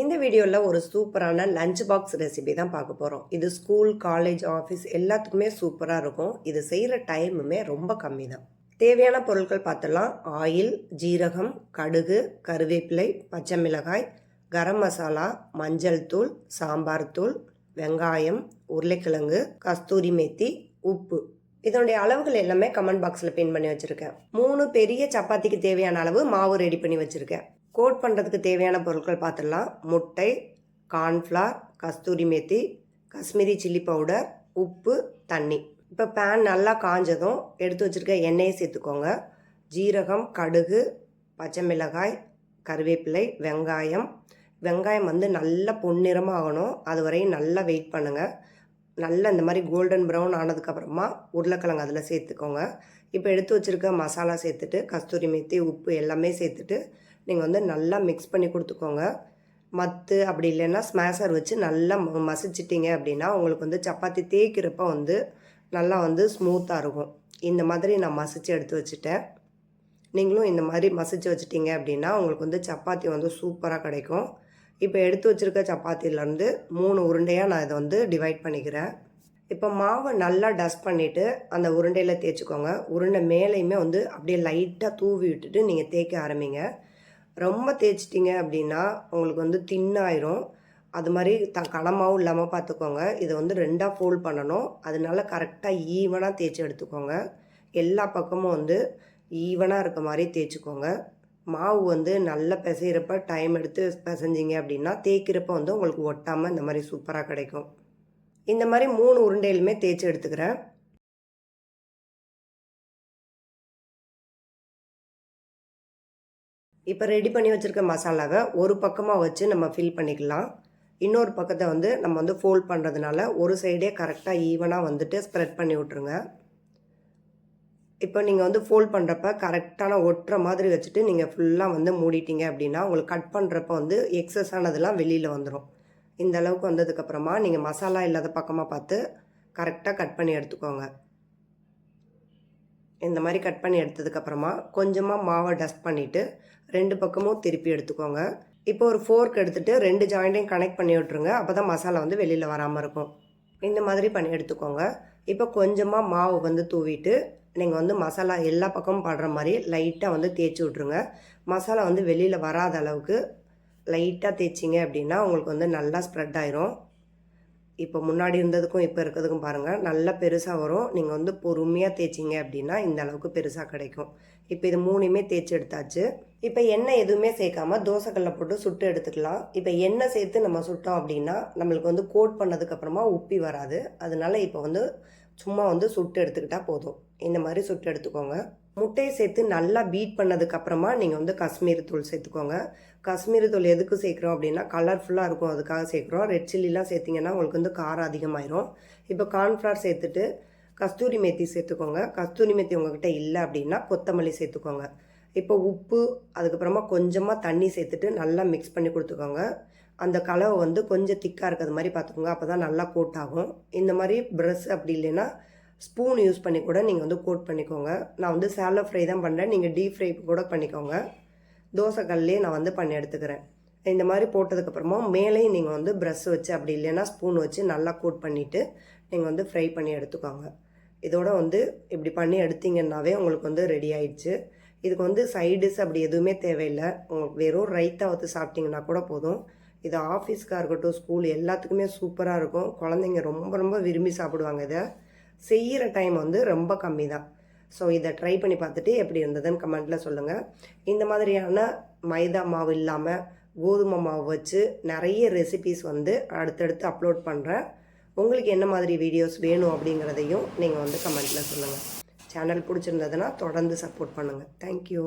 இந்த வீடியோவில் ஒரு சூப்பரான லஞ்ச் பாக்ஸ் ரெசிபி தான் பார்க்க போகிறோம் இது ஸ்கூல் காலேஜ் ஆஃபீஸ் எல்லாத்துக்குமே சூப்பராக இருக்கும். இது செய்கிற டைமுமே ரொம்ப கம்மி தான். தேவையான பொருட்கள் பார்த்தலாம் ஆயில் ஜீரகம் கடுகு கருவேப்பிலை பச்சை மிளகாய் கரம் மசாலா மஞ்சள் தூள் சாம்பார் தூள் வெங்காயம் உருளைக்கிழங்கு கஸ்தூரி மேத்தி உப்பு. இதனுடைய அளவுகள் எல்லாமே கமெண்ட் பாக்ஸில் பின் பண்ணி வச்சுருக்கேன். மூணு பெரிய சப்பாத்திக்கு தேவையான அளவு மாவு ரெடி பண்ணி வச்சுருக்கேன். கோட் பண்ணுறதுக்கு தேவையான பொருட்கள் பார்த்துடலாம் முட்டை cornflour kasuri methi Kashmiri chilli powder உப்பு தண்ணி. இப்போ பேன் நல்லா காஞ்சதும் எடுத்து வச்சுருக்க எண்ணெயை சேர்த்துக்கோங்க. ஜீரகம் கடுகு பச்சை மிளகாய் கருவேப்பிலை வெங்காயம். வெங்காயம் வந்து நல்லா பொன்னிறமாக ஆகணும். அது வரையும் நல்லா வெயிட் பண்ணுங்கள் நல்லா இந்த மாதிரி கோல்டன் ப்ரௌன் ஆனதுக்கப்புறமா உருளைக்கிழங்கு அதில் சேர்த்துக்கோங்க. இப்போ எடுத்து வச்சுருக்க மசாலா சேர்த்துட்டு கஸ்தூரி மேத்தி உப்பு எல்லாமே சேர்த்துட்டு நீங்கள் வந்து நல்லா மிக்ஸ் பண்ணி கொடுத்துக்கோங்க. மத்து அப்படி இல்லைன்னா ஸ்மேஷர் வச்சு நல்லா மசிச்சிட்டிங்க அப்படின்னா உங்களுக்கு வந்து சப்பாத்தி தேய்க்கிறப்ப வந்து நல்லா வந்து ஸ்மூத்தாக இருக்கும். இந்த மாதிரி நான் மசிச்சு எடுத்து வச்சுட்டேன். நீங்களும் இந்த மாதிரி மசிச்சு வச்சுட்டிங்க அப்படின்னா உங்களுக்கு வந்து சப்பாத்தி வந்து சூப்பராக கிடைக்கும். இப்போ எடுத்து வச்சுருக்க சப்பாத்திலேருந்து மூணு உருண்டையாக நான் இதை வந்து டிவைட் பண்ணிக்கிறேன். இப்போ மாவை நல்லா டஸ்ட் பண்ணிவிட்டு அந்த உருண்டையில் தேய்ச்சிக்கோங்க. உருண்டை மேலேயுமே வந்து அப்படியே லைட்டாக தூவி விட்டுட்டு நீங்கள் தேய்க்க ஆரம்பிங்க. ரொம்ப தேய்ச்சிட்டிங்க அப்படின்னா உங்களுக்கு வந்து தின்னாயிரும். அது மாதிரி த களமாகவும் இல்லாமல் பார்த்துக்கோங்க இதை வந்து ரெண்டாக ஃபோல்ட் பண்ணணும். அதனால கரெக்டாக ஈவனாக தேய்ச்சி எடுத்துக்கோங்க. எல்லா பக்கமும் வந்து ஈவனாக இருக்க மாதிரி தேய்ச்சிக்கோங்க. மாவு வந்து நல்லா பிசைகிறப்ப டைம் எடுத்து பிசைஞ்சிங்க அப்படின்னா தேய்க்கிறப்ப வந்து உங்களுக்கு ஒட்டாமல் இந்த மாதிரி சூப்பராக கிடைக்கும். இந்த மாதிரி மூணு உருண்டையிலுமே தேய்ச்சி எடுத்துக்கிறேன். இப்போ ரெடி பண்ணி வச்சுருக்க மசாலாவை ஒரு பக்கமாக வச்சு நம்ம ஃபில் பண்ணிக்கலாம். இன்னொரு பக்கத்தை வந்து நம்ம வந்து ஃபோல்ட் பண்ணுறதுனால ஒரு சைடே கரெக்டாக ஈவனாக வந்துட்டு ஸ்ப்ரெட் பண்ணி விட்ருங்க இப்போ நீங்கள் வந்து ஃபோல்ட் பண்ணுறப்ப கரெக்டான ஒட்டுற மாதிரி வச்சுட்டு நீங்கள் ஃபுல்லாக வந்து மூடிட்டீங்க அப்படின்னா உங்களுக்கு கட் பண்ணுறப்ப வந்து எக்ஸஸ் ஆனதெல்லாம் வெளியில் வந்துடும் இந்த அளவுக்கு வந்ததுக்கப்புறமா நீங்கள் மசாலா இல்லாத பக்கமாக பார்த்து கரெக்டாக கட் பண்ணி எடுத்துக்கோங்க. இந்த மாதிரி கட் பண்ணி எடுத்ததுக்கப்புறமா கொஞ்சமாக மாவை டஸ்ட் பண்ணிவிட்டு ரெண்டு பக்கமும் திருப்பி எடுத்துக்கோங்க. இப்போ ஒரு ஃபோர்க் எடுத்துகிட்டு ரெண்டு ஜாயிண்ட்டையும் கனெக்ட் பண்ணி விட்ருங்க அப்போ தான் மசாலா வந்து வெளியில் வராமல் இருக்கும். இந்த மாதிரி பண்ணி எடுத்துக்கோங்க. இப்போ கொஞ்சமாக மாவு வந்து தூவிட்டு நீங்கள் வந்து மசாலா எல்லா பக்கமும் படுற மாதிரி லைட்டாக வந்து தேய்ச்சி விட்ருங்க மசாலா வந்து வெளியில் வராத அளவுக்கு லைட்டாக தேய்ச்சிங்க அப்படின்னா உங்களுக்கு வந்து நல்லா ஸ்ப்ரெட் ஆயிரும். இப்போ முன்னாடி இருந்ததுக்கும் இப்போ இருக்கிறதுக்கும் பாருங்கள் நல்லா பெருசாக வரும். நீங்கள் வந்து பொறுமையாக தேய்ச்சிங்க அப்படின்னா இந்த அளவுக்கு பெருசாக கிடைக்கும். இப்போ இது மூணுமே தேய்ச்சி எடுத்தாச்சு. இப்போ எண்ணெய் எதுவுமே சேர்க்காம தோசைக்கல்ல போட்டு சுட்டு எடுத்துக்கலாம். இப்போ எண்ணெய் சேர்த்து நம்ம சுட்டோம் அப்படின்னா நம்மளுக்கு வந்து கோட் பண்ணதுக்கப்புறமா உப்பி வராது. அதனால இப்போ வந்து சும்மா வந்து சுட்டு எடுத்துக்கிட்டால் போதும். இந்த மாதிரி சுட்டு எடுத்துக்கோங்க. முட்டையை சேர்த்து நல்லா பீட் பண்ணதுக்கப்புறமா நீங்கள் வந்து காஷ்மீரி தூள் சேர்த்துக்கோங்க. காஷ்மீரி தூள் எதுக்கு சேர்க்குறோம் அப்படின்னா கலர்ஃபுல்லாக இருக்கும் அதுக்காக சேர்க்குறோம். ரெட் சில்லிலாம் சேர்த்திங்கன்னா உங்களுக்கு வந்து காரம் அதிகமாயிரும். இப்போ கார்ன்ஃப்ளவர் சேர்த்துட்டு கஸ்தூரி மேத்தி சேர்த்துக்கோங்க. கஸ்தூரி மெத்தி உங்ககிட்ட இல்லை அப்படின்னா கொத்தமல்லி சேர்த்துக்கோங்க. இப்போ உப்பு அதுக்கப்புறமா கொஞ்சமாக தண்ணி சேர்த்துட்டு நல்லா மிக்ஸ் பண்ணி கொடுத்துக்கோங்க. அந்த கலவை வந்து கொஞ்சம் திக்காக இருக்கிறது மாதிரி பார்த்துக்கோங்க. அப்போ தான் நல்லா கோட் ஆகும். இந்த மாதிரி ப்ரெஷ் அப்படி இல்லைன்னா ஸ்பூன் யூஸ் பண்ணி கூட நீங்கள் வந்து கோட் பண்ணிக்கோங்க. நான் வந்து சேலோ ஃப்ரை தான் பண்ணுறேன் நீங்கள் டீப் ஃப்ரை கூட பண்ணிக்கோங்க. தோசைக்கல்லே நான் வந்து பண்ணி எடுத்துக்கிறேன். இந்த மாதிரி போட்டதுக்கப்புறமா மேலேயும் நீங்கள் வந்து ப்ரெஷ் வச்சு அப்படி இல்லைன்னா ஸ்பூன் வச்சு நல்லா கோட் பண்ணிவிட்டு நீங்கள் வந்து ஃப்ரை பண்ணி எடுத்துக்கோங்க. இதோட வந்து இப்படி பண்ணி எடுத்தீங்கன்னாவே உங்களுக்கு வந்து ரெடி ஆயிடுச்சு. இதுக்கு வந்து சைடிஸ் அப்படி எதுவுமே தேவையில்லை. உங்களுக்கு வெறும் ரைத்தா வந்து சாப்பிட்டிங்கன்னா கூட போதும். இது ஆஃபீஸ்க்காக இருக்கட்டும் ஸ்கூல் எல்லாத்துக்குமே சூப்பராக இருக்கும். குழந்தைங்க ரொம்ப ரொம்ப விரும்பி சாப்பிடுவாங்க இதை. செய்கிற டைம் வந்து ரொம்ப கம்மி தான். ஸோ இதை ட்ரை பண்ணி பார்த்துட்டு எப்படி இருந்ததுன்னு கமெண்ட்டில் சொல்லுங்கள் இந்த மாதிரியான மைதா மாவு இல்லாமல் கோதுமை மாவு வச்சு நிறைய ரெசிபீஸ் வந்து அடுத்தடுத்து அப்லோட் பண்ணுறேன் உங்களுக்கு என்ன மாதிரி வீடியோஸ் வேணும் அப்படிங்கிறதையும் நீங்கள் வந்து கமெண்ட்டில் சொல்லுங்கள் சேனல் பிடிச்சிருந்ததுன்னா தொடர்ந்து சப்போர்ட் பண்ணுங்கள் தேங்க்யூ